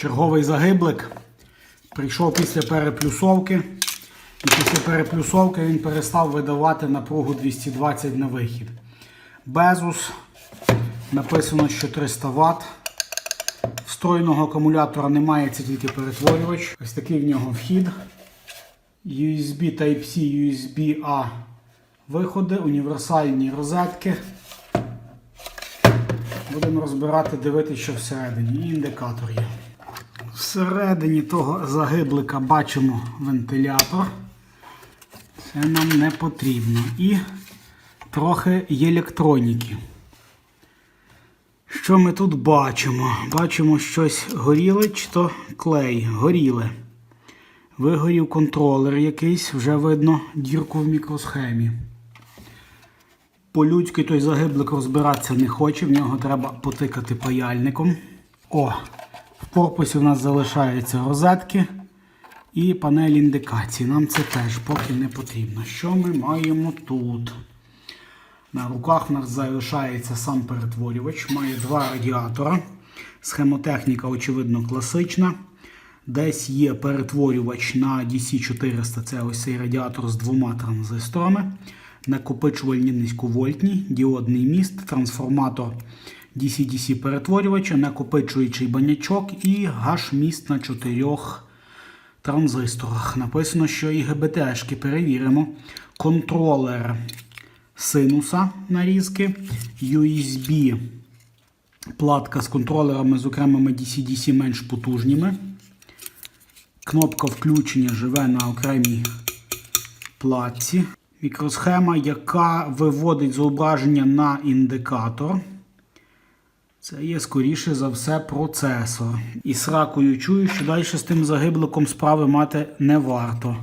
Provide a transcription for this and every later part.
Черговий загиблик прийшов після переплюсовки. І після переплюсовки він перестав видавати напругу 220 на вихід. Безус написано, що 300 Вт. Встроєного акумулятора немає, це тільки перетворювач. Ось такий в нього вхід. USB Type-C, USB-A виходи, універсальні розетки. Будемо розбирати, дивитися, що всередині. І індикатор є. Всередині того загиблика бачимо вентилятор. Це нам не потрібно. І трохи електроніки. Що ми тут бачимо? Бачимо щось горіле чи то клей. Горіле. Вигорів контролер якийсь, вже видно дірку в мікросхемі. По-людськи той загиблик розбиратися не хоче, в нього треба потикати паяльником. О, в корпусі в нас залишаються розетки і панель індикації. Нам це теж поки не потрібно. Що ми маємо тут? На руках в нас залишається сам перетворювач, має два радіатора. Схемотехніка, очевидно, класична. Десь є перетворювач на DC400, це ось цей радіатор з двома транзисторами. Накопичувальні низьковольтні, діодний міст, трансформатор DC-DC перетворювача, накопичуючий банячок і гаш-міст на чотирьох транзисторах. Написано, що і ГБТшки перевіримо. Контролер синуса нарізки, USB платка з контролерами з окремими DC-DC менш потужніми. Кнопка включення живе на окремій платці. Мікросхема, яка виводить зображення на індикатор. Це є, скоріше за все, процесор. І сракою чую, що далі з тим загибликом справи мати не варто.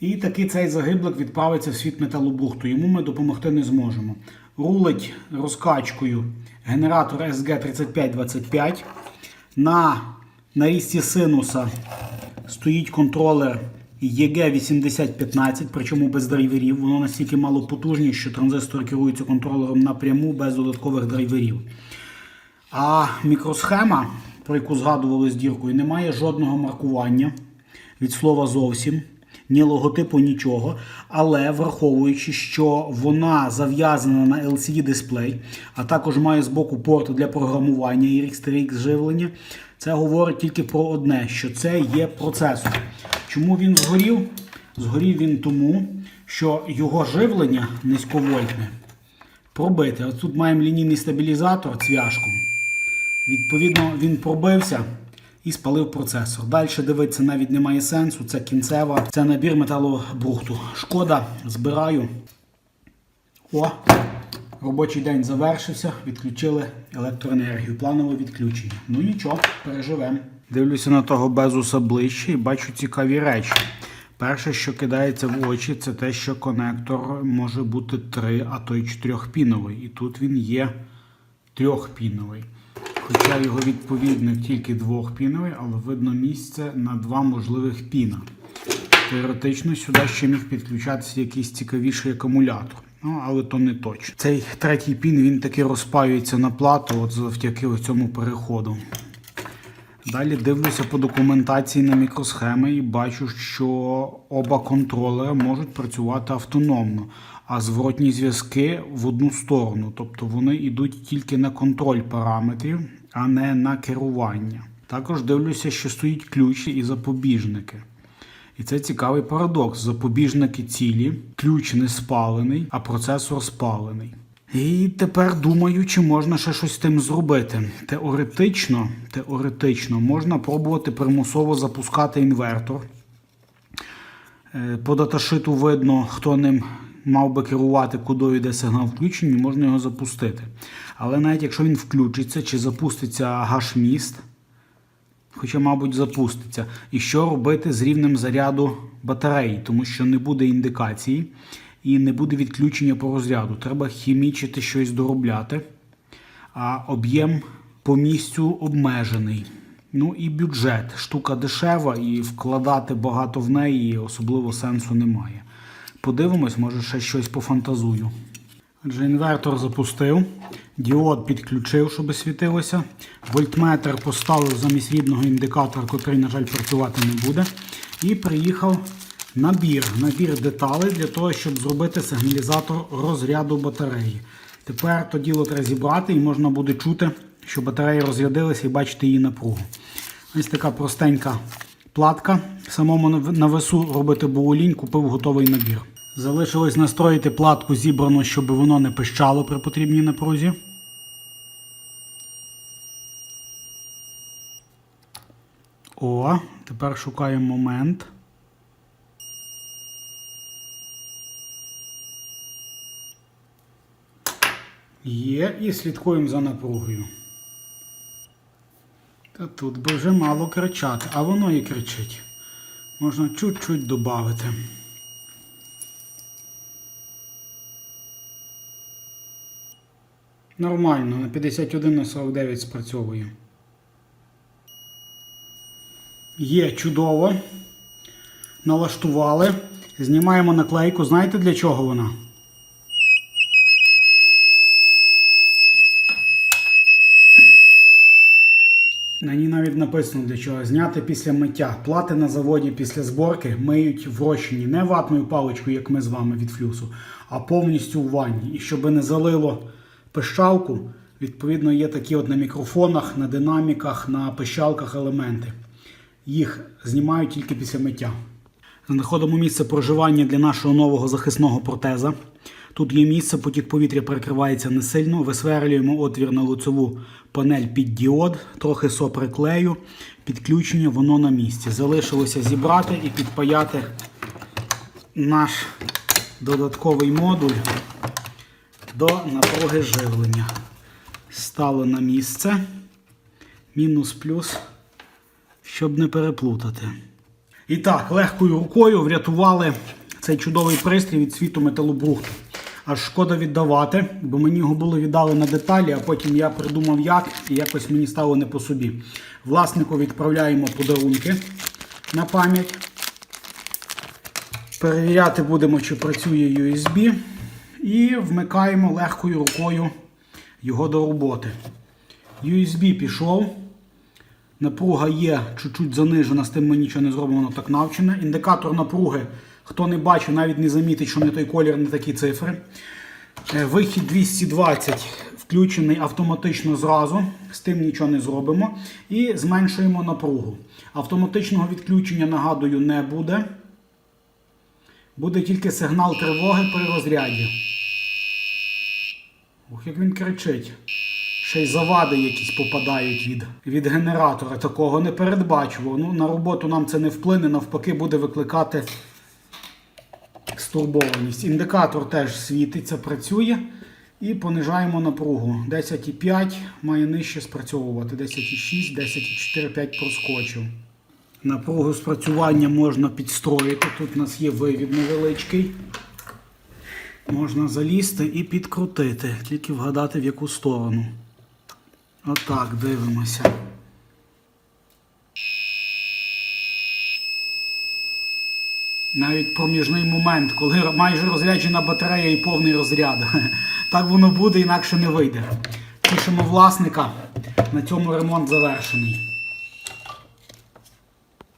І такий цей загиблик відправиться в світ металобрухту. Йому ми допомогти не зможемо. Рулить розкачкою генератор SG3525. На нарізці синуса стоїть контролер EG8015, причому без драйверів. Воно настільки мало потужніше, що транзистор керується контролером напряму без додаткових драйверів. А мікросхема, про яку згадували з діркою, не має жодного маркування від слова зовсім, ні логотипу, нічого. Але враховуючи, що вона зав'язана на LCD дисплей, а також має з боку порт для програмування і RX живлення, це говорить тільки про одне: що це є процесор. Чому він згорів? Згорів він тому, що його живлення низьковольтне пробите. Ось тут маємо лінійний стабілізатор цвяшку. Відповідно, він пробився і спалив процесор. Далі дивитися навіть немає сенсу. Це кінцева, це набір металобрухту. Шкода, збираю. О, робочий день завершився, відключили електроенергію. Планове відключення. Ну нічого, переживемо. Дивлюся на того безуса ближче і бачу цікаві речі. Перше, що кидається в очі, це те, що конектор може бути 3, а то й 4-піновий. І тут він є трьохпіновий. Хоча його відповідник тільки двохпіновий, але видно місце на два можливих піна. Теоретично сюди ще міг підключатися якийсь цікавіший акумулятор. Ну, але то не точно. Цей третій пін він таки розпаюється на плату от завдяки цьому переходу. Далі дивлюся по документації на мікросхеми і бачу, що оба контролери можуть працювати автономно, а зворотні зв'язки в одну сторону. Тобто вони йдуть тільки на контроль параметрів, а не на керування. Також дивлюся, що стоїть ключ і запобіжники. І це цікавий парадокс. Запобіжники цілі, ключ не спалений, а процесор спалений. І тепер думаю, чи можна ще щось з тим зробити. Теоретично, теоретично можна пробувати примусово запускати інвертор. Е, По даташиту видно, хто ним мав би керувати, куди йде сигнал включення, можна його запустити. Але навіть якщо він включиться чи запуститься гаш-міст, хоча, мабуть, запуститься, і що робити з рівнем заряду батареї, тому що не буде індикації і не буде відключення по розряду. Треба хімічити щось доробляти, а об'єм по місцю обмежений. Ну і бюджет. Штука дешева, і вкладати багато в неї особливо сенсу немає. Подивимось, може ще щось пофантазую. Отже, інвертор запустив, діод підключив, щоб світилося. Вольтметр поставив замість рідного індикатора, який, на жаль, працювати не буде. І приїхав набір, набір деталей для того, щоб зробити сигналізатор розряду батареї. Тепер то діло треба зібрати і можна буде чути, що батарея розрядилася і бачити її напругу. Ось така простенька платка. Самому на- весу робити боулінь, купив готовий набір. Залишилось настроїти платку зібрану, щоб воно не пищало при потрібній напрузі. О, тепер шукаємо момент. Є і слідкуємо за напругою. Та тут вже мало кричати, а воно і кричить. Можна чуть-чуть додати. Нормально, на 51 на 49 спрацьовує. Є чудово. Налаштували. Знімаємо наклейку. Знаєте для чого вона? На ній навіть написано для чого. Зняти після миття. Плати на заводі після зборки миють в розчині не ватною паличкою, як ми з вами від флюсу, а повністю в ванні. І щоб не залило пищалку, відповідно є такі от на мікрофонах, на динаміках, на пищалках елементи. Їх знімають тільки після миття. Знаходимо місце проживання для нашого нового захисного протеза. Тут є місце, потік повітря перекривається не сильно. Висверлюємо отвір на лицеву панель під діод, трохи соприклею, підключення, воно на місці. Залишилося зібрати і підпаяти наш додатковий модуль до напруги живлення. Стало на місце. Мінус плюс, щоб не переплутати. І так, легкою рукою врятували цей чудовий пристрій від світу металобрухту. Аж шкода віддавати, бо мені його було віддали на деталі, а потім я придумав як, і якось мені стало не по собі. Власнику відправляємо подарунки на пам'ять. Перевіряти будемо, чи працює USB. І вмикаємо легкою рукою його до роботи. USB пішов. Напруга є чуть-чуть занижена, з тим ми нічого не зробимо, так навчене. Індикатор напруги, хто не бачив, навіть не замітить, що не той колір, не такі цифри. Е, Вихід 220 включений автоматично зразу, з тим нічого не зробимо. І зменшуємо напругу. Автоматичного відключення, нагадую, не буде. Буде тільки сигнал тривоги при розряді. Ух, як він кричить. Ще й завади якісь попадають від, від генератора. Такого не передбачував. Ну, на роботу нам це не вплине, навпаки, буде викликати стурбованість. Індикатор теж світиться, працює. І понижаємо напругу. 10,5 має нижче спрацьовувати. 10,6, 10,4, 5 проскочив. Напругу спрацювання можна підстроїти. Тут у нас є вивід невеличкий. Можна залізти і підкрутити, тільки вгадати в яку сторону. Отак, дивимося. Навіть проміжний момент, коли майже розряджена батарея і повний розряд. Так воно буде, інакше не вийде. Тішимо власника. На цьому ремонт завершений.